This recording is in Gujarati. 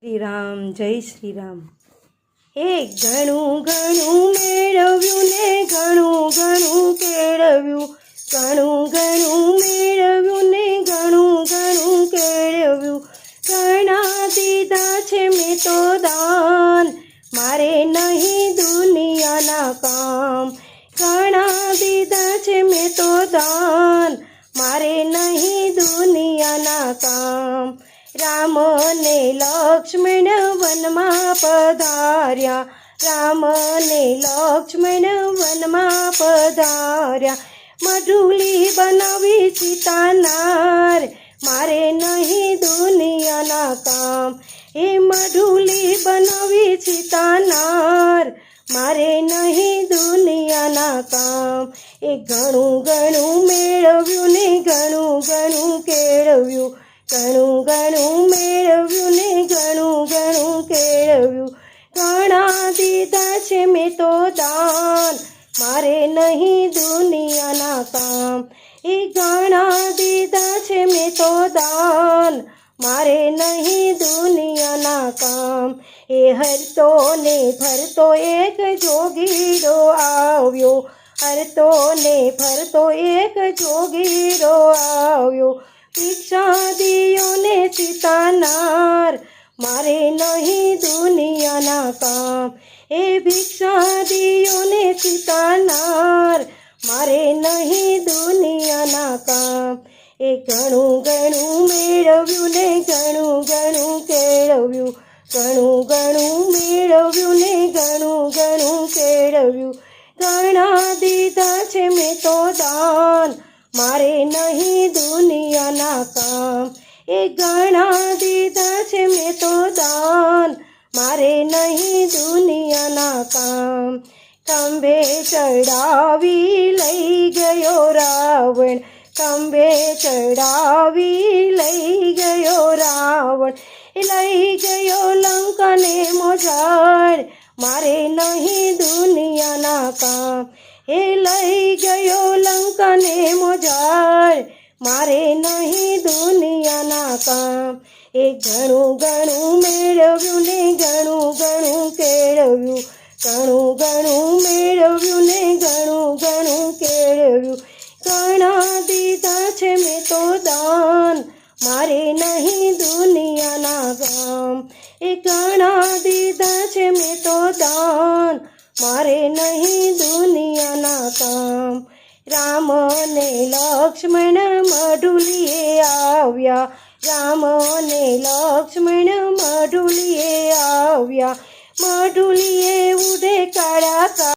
શ્રી રામ જય શ્રી રામ એ ઘણું ઘણું મેળવ્યું ને ઘણું ઘણું કેળવ્યું. ઘણું ઘણું મેળવ્યું ને ઘણું ઘણું કેળવ્યું. ઘણા દીધા છે મેં તો દાન. મારે નહીં દુનિયાના કામ. ઘણા દીધા છે મેં તો દાન. રામ ને લક્ષ્મણ વનમાં પધાર્યા. રામ ને લક્ષ્મણ વનમાં પધાર્યા. મઢુલી બનાવી સીતાનાર. મારે નહીં દુનિયાના કામ. એ મઢુલી બનાવી સીતાનાર. મારે નહીં દુનિયાના કામ. એ ઘણું ઘણું મેળવ્યું ને ઘણું ઘણું કેળવ્યું. ઘણું ઘણું મેળવ્યું ને ઘણું ઘણું કેળવ્યું. ઘણા દીધા છે મેં તો દાન. મારે નહીં દુનિયાના કામ. એ ઘણા દીધા છે મેં તો દાન. મારે નહીં દુનિયાના કામ. એ હરતો ને ફરતો એક જોગીરો આવ્યો. હરતો ને ફરતો એક જોગીરો આવ્યો. ભિક્ષા ચિતાનાર મારે નહીં દુનિયાના કામ એ ભિક્ષા ચિતાનાર મારે નહીં દુનિયાના કામ એ ઘણું ઘણું મેળવ્યું ને ઘણું ઘણું કેળવ્યું ઘણું ઘણું મેળવ્યું ને ઘણું ઘણું કેળવ્યું ઘણા દીધા છે મેં તો દાન મારે નહીં દુનિયાના કામ એ ઘણા દીધા છે મેં તો દાન. મારે નહીં દુનિયાના કામ. ખંભે ચડાવી લઈ ગયો રાવણ. ખંભે ચડાવી લઈ ગયો રાવણ. લઈ ગયો લંકાને મોજાડ મારે નહીં દુનિયાના કામ. એ લઈ ગયો લંકાને મોજાડ મારે નહીં કામ. એ ઘણું ઘણું મેળવ્યું ને ઘણું ઘણું કેળવ્યું. ઘણું ઘણું મેળવ્યું ને ઘણું ઘણું કેળવ્યું. ઘણા દીધા છે મેં તો દાન. મારે નહીં દુનિયાના કામ એ ઘણા દીધા છે મેં તો દાન. મારે નહીં દુનિયાના કામ. રામ ને લક્ષ્મણ મઢુલીએ આવ્યા. રામ ને લક્ષ્મણ મઢુલીએ આવ્યા. મઢુલીએ ઉડે કાળા